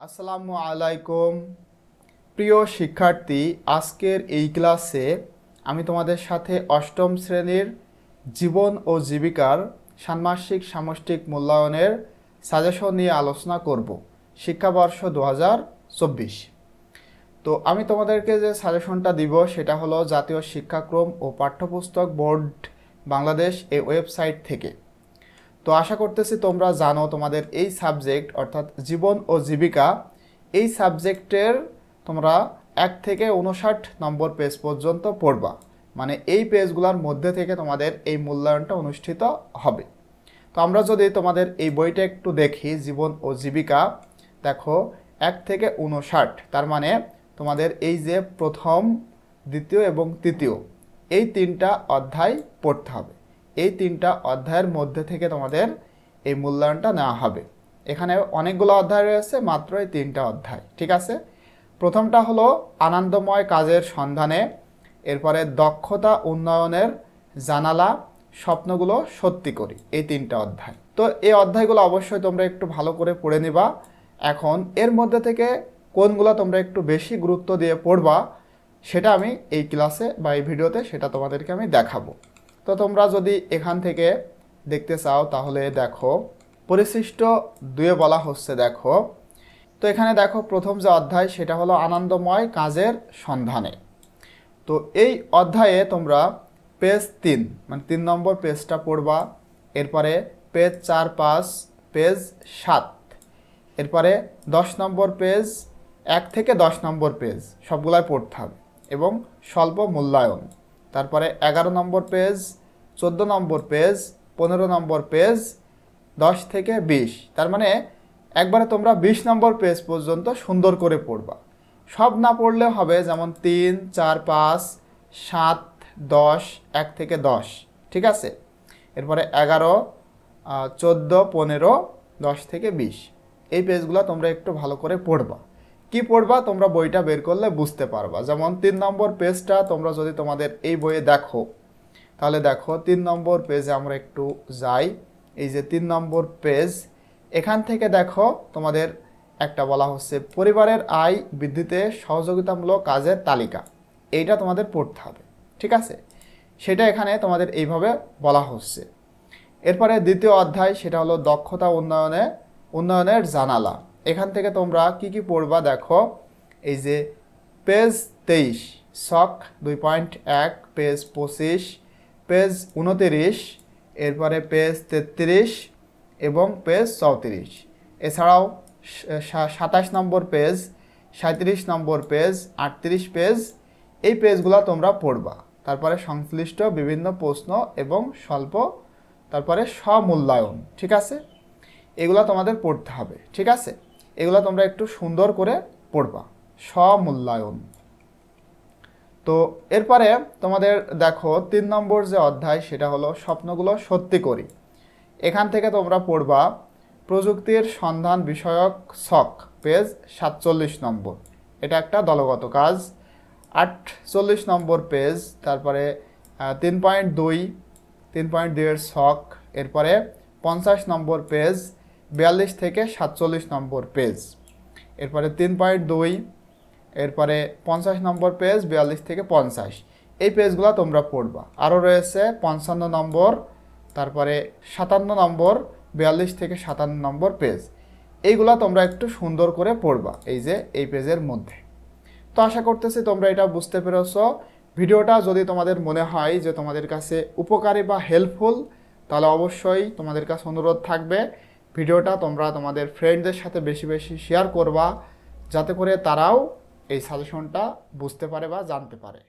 আসসালামু আলাইকুম। প্রিয় শিক্ষার্থী, আজকের এই ক্লাসে আমি তোমাদের সাথে অষ্টম শ্রেণির জীবন ও জীবিকার ষান্মাসিক সামষ্টিক মূল্যায়নের সাজেশন নিয়ে আলোচনা করব, শিক্ষাবর্ষ দু হাজার চব্বিশ। তো আমি তোমাদেরকে যে সাজেশনটা দিব, সেটা হলো জাতীয় শিক্ষাক্রম ও পাঠ্যপুস্তক বোর্ড বাংলাদেশ এই ওয়েবসাইট থেকে। তো আশা করতেছি তোমরা জানো তোমাদের এই সাবজেক্ট অর্থাৎ জীবন ও জীবিকা, এই সাবজেক্টের তোমরা এক থেকে উনষাট নম্বর পেজ পর্যন্ত পড়বা। মানে এই পেজগুলোর মধ্যে থেকে তোমাদের এই মূল্যায়নটা অনুষ্ঠিত হবে। তো আমরা যদি তোমাদের এই বইটা একটু দেখি, জীবন ও জীবিকা, দেখো, এক থেকে উনষাট তার মানে তোমাদের এই যে প্রথম, দ্বিতীয় এবং তৃতীয়, এই তিনটা অধ্যায় পড়তে হবে। এই তিনটা অধ্যায়ের মধ্যে থেকে তোমাদের এই মূল্যায়নটা নেওয়া হবে। এখানে অনেকগুলো অধ্যায় রয়েছে, মাত্র এই তিনটা অধ্যায়, ঠিক আছে? প্রথমটা হলো আনন্দময় কাজের সন্ধানে, এরপরে দক্ষতা উন্নয়নের জানালা, স্বপ্নগুলো সত্যি করি, এই তিনটা অধ্যায়। তো এই অধ্যায়গুলো অবশ্যই তোমরা একটু ভালো করে পড়ে নিবা। এখন এর মধ্যে থেকে কোনগুলো তোমরা একটু বেশি গুরুত্ব দিয়ে পড়বা, সেটা আমি এই ক্লাসে বা এই ভিডিওতে সেটা তোমাদেরকে আমি দেখাবো। তো তোমরা যদি এখান থেকে দেখতে চাও, তাহলে দেখো, পরিশিষ্ট দুয়ে বলা হচ্ছে, দেখো। তো এখানে দেখো, প্রথম যে অধ্যায়, সেটা হলো আনন্দময় কাজের সন্ধানে। তো এই অধ্যায়ে তোমরা পেজ তিন মানে তিন নম্বর পেজটা পড়বা, এরপরে পেজ চার পাঁচ, পেজ সাত, এরপরে দশ নম্বর পেজ, এক থেকে দশ নম্বর পেজ, সবগুলাই পড়তে হবে, এবং স্বল্প মূল্যায়ন। তারপরে এগারো নম্বর পেজ, চোদ্দ নম্বর পেজ, পনেরো নম্বর পেজ, দশ থেকে বিশ। তার মানে একবারে তোমরা বিশ নম্বর পেজ পর্যন্ত সুন্দর করে পড়বা। সব না পড়লে হবে যেমন তিন, চার, পাঁচ, সাত, দশ, এক থেকে দশ। ঠিক আছে? এরপরে এগারো চোদ্দ, পনেরো, দশ থেকে বিশ। এই পেজগুলো তোমরা একটু ভালো করে পড়বা। কি পড়বা, তোমরা বইটা বের করলে বুঝতে পারবা। যেমন তিন নম্বর পেজটা তোমরা যদি তোমাদের এই বইয়ে দেখো, তাহলে দেখো তিন নম্বর পেজে আমরা একটু যাই। এই যে তিন নম্বর পেজ, এখান থেকে দেখো তোমাদের একটা বলা হচ্ছে পরিবারের আয় বৃদ্ধিতে সহযোগিতামূলক কাজের তালিকা। এইটা তোমাদের পড়তে হবে, ঠিক আছে? সেটা এখানে তোমাদের এইভাবে বলা হচ্ছে। এরপরে দ্বিতীয় অধ্যায়, সেটা হলো দক্ষতা উন্নয়নে, উন্নয়নের জানালা। এখান থেকে তোমরা কি কি পড়বা দেখো। এই যে পেজ তেইশ শখ দুই পয়েন্ট এক, পেজ পঁচিশ, পেজ উনতিরিশ এরপরে পেজ তেত্রিশ এবং পেজ চৌত্রিশ। এছাড়াও সাতাশ নম্বর পেজ সাঁত্রিশ নম্বর পেজ, আটত্রিশ পেজ, এই পেজগুলো তোমরা পড়বা। তারপরে সংশ্লিষ্ট বিভিন্ন প্রশ্ন এবং স্বল্প, তারপরে স্বমূল্যায়ন, ঠিক আছে? এগুলো তোমাদের পড়তে হবে, ঠিক আছে? এগুলো তোমরা একটু সুন্দর করে পড়বা। স্বমূল্যায়ন। তো এরপরে তোমাদের দেখো তিন নম্বর যে অধ্যায়, সেটা হলো স্বপ্নগুলো সত্যি করি। এখান থেকে তোমরা পড়বা, প্রযুক্তির সন্ধান বিষয়ক শখ পেজ সাতচল্লিশ নম্বর। এটা একটা দলগত কাজ। আটচল্লিশ নম্বর পেজ, তারপরে তিন পয়েন্ট দুই, তিন পয়েন্ট দুইয়ের শখ এরপরে পঞ্চাশ নম্বর পেজ বিয়াল্লিশ থেকে সাতচল্লিশ নম্বর পেজ এরপরে তিন পয়েন্ট দুই, এরপরে পঞ্চাশ নম্বর পেজ বিয়াল্লিশ থেকে পঞ্চাশ। এই পেজগুলো তোমরা পড়বা। আরও রয়েছে পঞ্চান্ন নম্বর, তারপরে সাতান্ন নম্বর, বিয়াল্লিশ থেকে সাতান্ন নম্বর পেজ এইগুলো তোমরা একটু সুন্দর করে পড়বা এই যে, এই পেজের মধ্যে। তো আশা করতেছি তোমরা এটা বুঝতে পেরেছ। ভিডিওটা যদি তোমাদের মনে হয় যে তোমাদের কাছে উপকারী বা হেল্পফুল তাহলে অবশ্যই তোমাদের কাছে অনুরোধ থাকবে। ভিডিওটা তোমরা তোমাদের ফ্রেন্ডদের সাথে বেশি বেশি শেয়ার করবা, যাতে করে তারাও এই সাজেশনটা বুঝতে পারে বা জানতে পারে।